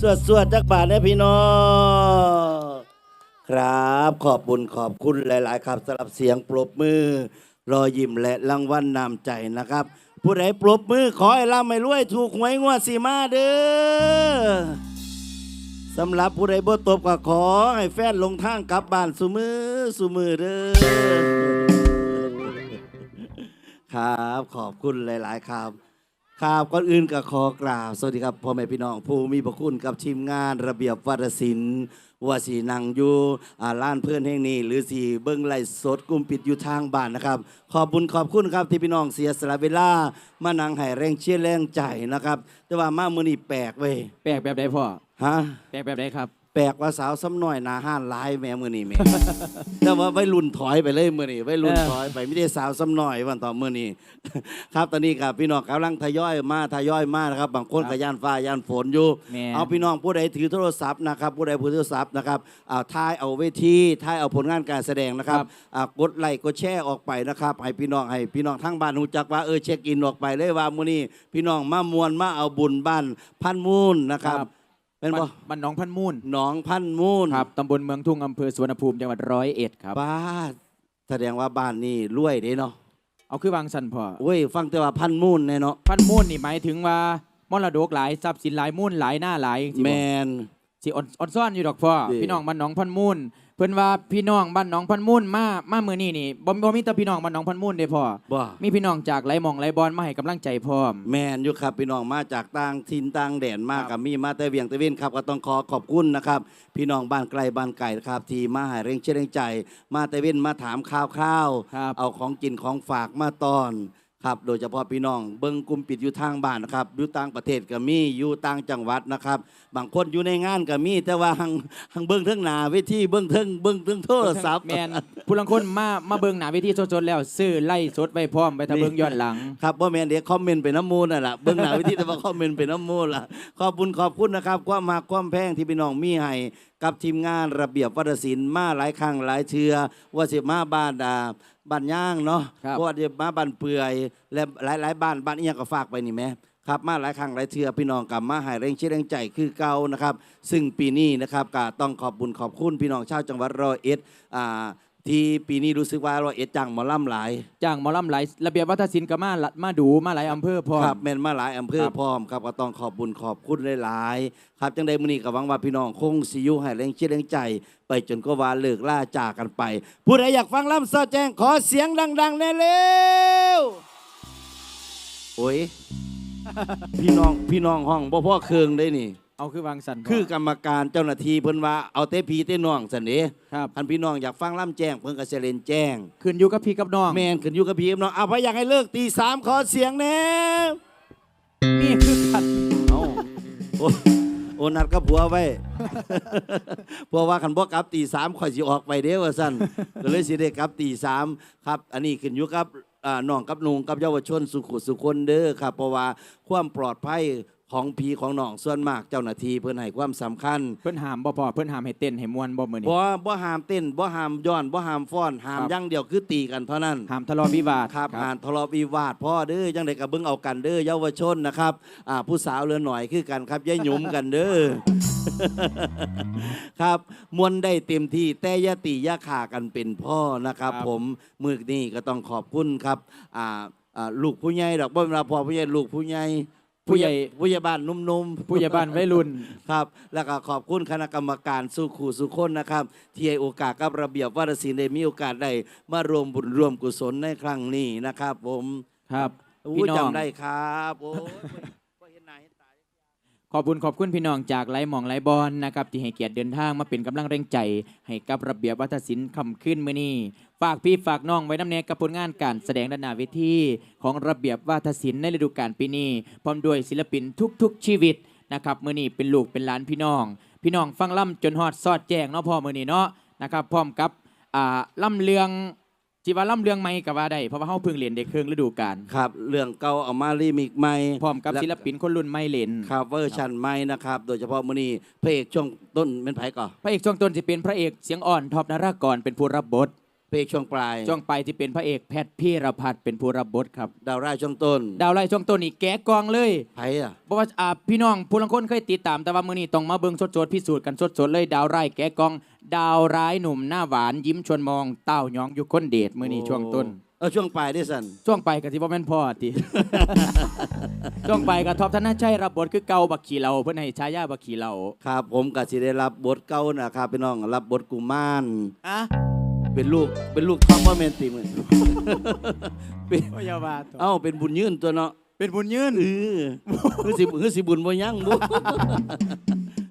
สวดสวดจักบาทนะพี่น้องครับขอบบุญขอบคุณหลาย ๆ ครับสำหรับเสียงปรบมือ รอยิ้มและรางวัลนำใจนะครับ ผู้ใดปรบมือขอให้ร่ำให้รวยถูกหวยงวดสีมาเด้อสำหรับผู้ใดบ่ตบก็ขอให้แฟนลงทางกลับบ้านสุมือสุมือเด้อครับขอบคุณหลาย ๆ ครับ ครับก่อนอื่นก็ขอกราบสวัสดีครับพ่อแม่พี่น้องผู้มีพระคุณกับทีมงานระเบียบวัฒนศิลป์ว่าสีนังอยู่อ่าล้านเพื่อนแห่งนี้ หรือสีเบิ้งไลฟ์สดกลุ่มปิดอยู่ทางบ้านนะครับ ขอบบุญขอบคุณครับที่พี่น้องเสียสละเวลามานั่งให้แรงเชียร์แรงใจนะครับ แต่ว่ามามือนี้แปลกเว้ยแปลกแบบใดพ่อฮะ แปลกแบบใดครับ แปลกว่าสาวซ้ำน้อยหนาห้านหลายแม่มือนี้แม่ แต่ว่าไว้รุ่นถอยไปเลยมือนี้ไว้รุ่นเออถอยไปไม่ได้สาวซ้ำน้อยวันต่อมือนี้ครับตอนนี้ครับพี่น้องกำลังทยอยมาทยอยมานะครับ บางคนก็ย่านฟ้าย่านฝนอยู่ แม่ เอาพี่น้องผู้ใดถือโทรศัพท์นะครับผู้ใดถือโทรศัพท์นะครับอ่าถ่ายเอาเวทีถ่ายเอาผลงานการแสดงนะครับอ่ากดไลค์กดแชร์ออกไปนะครับให้พี่น้องให้พี่น้องทั้งบ้านรู้จักว่าเออเช็คอินออกไปเลยว่ามื้อนี้พี่น้องมามวนมาเอาบุญบ้านพันมูลนะครับเป็นบ่ บ้านบ้านหน้องพันมูลหนองพันมูลครับตำบลเมืองทุ่งอำเภอสุวรรณภูมิจังหวัดร้อยเอ็ดครับบ้านแสดงว่าบ้านนี่รวยเด้เนาะเอาคือวางสันพ่อโอ้ยฟังแต่ว่าพันมูลแน่เนาะพันมูลนี่หมายถึงว่ามรดกหลายทรัพย์สินหลายมูลหลายหน้าหลายสิบ่แมน สิอ่อนอ่อนซ่อนอยู่ดอกพ่อดีพี่น้องบ้านหน้องพันมูล เพิ่นว่าพี่น้องบ้านหน้องพันมูลมามามื้อนี้นี่บ่บ่มีแต่พี่น้องบ้านหน้องพันมูลเด้พ่อบ่มีพี่น้องจากหลายหม่องหลายบอนมาให้กำลังใจพร้อม แมนอยู่ครับพี่น้องมาจากต่างถิ่นต่างแดนมาครับกับมีมาแต่เวียงแต่เว้นครับก็ต้องขอขอบคุณนะครับ พี่น้องบ้านไกลบ้านไก่นะครับ ที่มาให้เร่งเชื่อเร่งใจ มาแต่เว้นมาถามข่าวข้าวครับเอาของกินของฝากมาตอน ครับโดยเฉพาะพี่น้องเบิ้งกลุ่มปิดอยู่ทางบ้านนะครับอยู่ต่างประเทศก็มีอยู่ต่างจังหวัดนะครับบางคนอยู่ในงานก็มีแต่ว่าหังหังเบิ้งเทิงหนาเวทีเบิ้งเทิงเบิ้งเทิงโทรศัพท์แมน ผู้ลังคนมามาเบิ่งหน้าเวทีสดๆแล้ว ซื้อไล่สดไว้พร้อมไปถ้าเบิ่งย้อนหลัง ครับว่าแมนเดี๋ยวคอมเมนต์ไปน้ำมูลน่ะล่ะเบื้องหน้าวิธีแต่ว่าคอมเมนต์ไปน้ำมูลล่ะขอบคุณขอบคุณนะครับ ความมาความแพงที่พี่น้องมีให้กับทีมงานระเบียบวัฒนศิลป์มาหลายครั้งหลายเชือว่าสิมาบ้านดาบ้านย่างเนาะครับ ว่าสิมาบ้านเปื่อย และหลายหลายๆบ้านบ้านเอียงก็ฝากไปนี่ไหมครับมาหลายครั้งหลายเทือพี่น้องกลับมาใหายแรงเชื่อแรงใจคือเก่านะครับ ซึ่งปีนี้นะครับก็ต้องขอบบุญขอบคุณพี่น้องชาวจังหวัดร้อยเอ็ดอ่า ที่ปีนี้รู้สึกว่าร้อยเอ็ดจังหมอล่ำหลายจ้างหมอลำหลายระเบียบวัฒนศิลป์ก็มาละมาดูมาหลายอำเภอพร้อม ครับแม่นมาหลายอำเภอครับ พร้อมครับก็ต้องขอบบุญขอบคุณหลายๆครับจังใดมื้อนี้ก็หวังว่าพี่น้องคงสิอยู่ให้แรงเชื่อแรงใจ ไปจนก็ว่าเลิกล่าจากกันไป ผู้ใดอยากฟังล่ำซอแจ้งขอเสียงดังๆแน่เร็วโอ้ย พี่น้องพี่น้องห้องบ่พ่อเคืองได้นี่ เอาคือวางสันพ่คือกรรมการเจ้าหน้าที่เพิ่นว่าเอาเต้พีเต้น้องสันเด้ครับคันพี่น้องอยากฟังล่ำแจ้งเพิ่นก็สิเล่นแจ้งขึ้นอยู่กับพี่กับน้องแม่นขึ้นอยู่กับพี่กับน้องเอาพะอยากให้เลิกตีสามขอเสียงแน่นี่คือกันเอาโอ้โอนัดกับผัวไว้เพราะว่าคันบ่กลับตีสามข่อยสิออกไปเด้อว่าซั่นก็เลยสิได้กลับตีสามครับ อันนี้ขึ้นอยู่กับอ่าน้องกับนุงกับเยาวชนสุขุสุคนเด้อครับเพราะว่าความปลอดภัย ของพี่ของน้องส่วนมากเจ้าหน้าที่เพิ่นให้ความสำคัญเพิ่นหามบ่พอเพิ่นหามให้เต้นให้ม่วนบ่มื้อนี้บ่บ่ห้ามเต้นบ่ห้ามย้อนบ่ห้ามฟ้อนห้ามครับอย่างเดียวคือตีกันเท่านั้นหามทะเลาะวิวาทครับอ่านทะเลาะวิวาทพ่อเด้อจังไดก็เบิ่งเอากันเด้อเยาวชนนะครับอ่าผู้สาวเรือหน่อยคือกันครับอย่าหยุมกันเด้อ ครับมวนได้เต็มที่แต่อยาตีอยาขากันเป็นพ่อนะครับครับ ผมมือนี้ก็ต้องขอบคุณครับอ่าอ่าลูกผู้ใหญ่ดอกบ่เวลาพ่อผู้ใหญ่ลูกผู้ใหญ่ ผู้ใหญ่ผู้ใหญ่บ้านนุ่มๆผู้ใหญ่บ้านวัยรุ่นครับ แล้วก็ขอบคุณคณะกรรมการสู้ขู่สุคนนะครับ ที่ให้โอกาสกับระเบียบวัฒนศิลป์ได้มีโอกาสได้มารวมบุญรวมกุศลในครั้งนี้นะครับ ผมครับอู้พี่น้องจำได้ครับโอ้ยบ่เห็นหน้าเห็นตา ขอบคุณขอบคุณพี่น้องจากไหลหมองไหลบอลนะครับที่ให้เกียรติเดินทางมาเป็นกำลังแรงใจ ให้กับระเบียบวัฒนศิลป์คำขึ้นมือนี้ฝากพี่ฝากน้องไว้น้ำแนกับผลงานการแสดงด้านหน้าเวทีของระเบียบวัฒนศิลป์ในฤดูกาลปีนี้พร้อมด้วยศิลปินทุกๆ ชีวิตนะครับมือนี้เป็นลูกเป็นหลานพี่น้อง พี่น้องฟังล่ำจนฮอดซอดแจ้งเนาะพ่อมือนี้เนาะนะครับพร้อมกับอ่าล่ำเลือง จีว่าล่ำเลืองไม่ก็ว่าได้เพราะว่าเฮาเพิ่งเรียนได้เครื่องฤดูกาลครับ เรื่องเก่าเอามารีมิกใหม่พร้อมกับและศิลปินคนรุ่นใหม่เล่นครับเวอร์ชันใหม่นะครับ โดยเฉพาะมื้อนี้พระเอกช่วงต้นเป็นไผก่อนพระเอกช่วงต้นจะเป็นพระเอกเสียงอ่อนท็อปนารากรเป็นผู้รับบท เป็นระเอกช่วงปลายช่วงไปที่เป็นพระเอกแพทย์พี่รพัฒน์เป็นผู้รับบทครับ ดาวร้ายช่วงต้น ดาวไล่ช่วงต้นนี่แกะกองเลยไผอะเพราะว่าอ่าพี่น้องผู้ลังคนเคยติดตามแต่ว่ามื้อนี้ต้องมาเบิ่งสดๆพิสูจน์กันสดๆเลยดาวไร่แกะกอง ดาวร้ายหนุ่มหน้าหวานยิ้มชวนมองเต้าหยองอยู่คนเดชมื้อนี้ช่วงต้นเออช่วงปลายได้สันช่วงไปก็สิบ่แม่นพ่อติ ช่วงไปก็ท็อปธนชัยรับบทคือเก่าบักขี่เหล่าเพิ่นให้ฉายาบักขี่เหล่าครับ ผมก็สิได้รับบทเก่านะครับพี่น้องรับบทกุมารอะ เป็นลูกเป็นลูกทอมว่าแมนติมึงเป็นโอ้ยาว่าตัวเอ้าเป็นบุญยืนตัวเนาะเป็นบุญยืนเออคือสิคือสิบุญบ่ยังบุ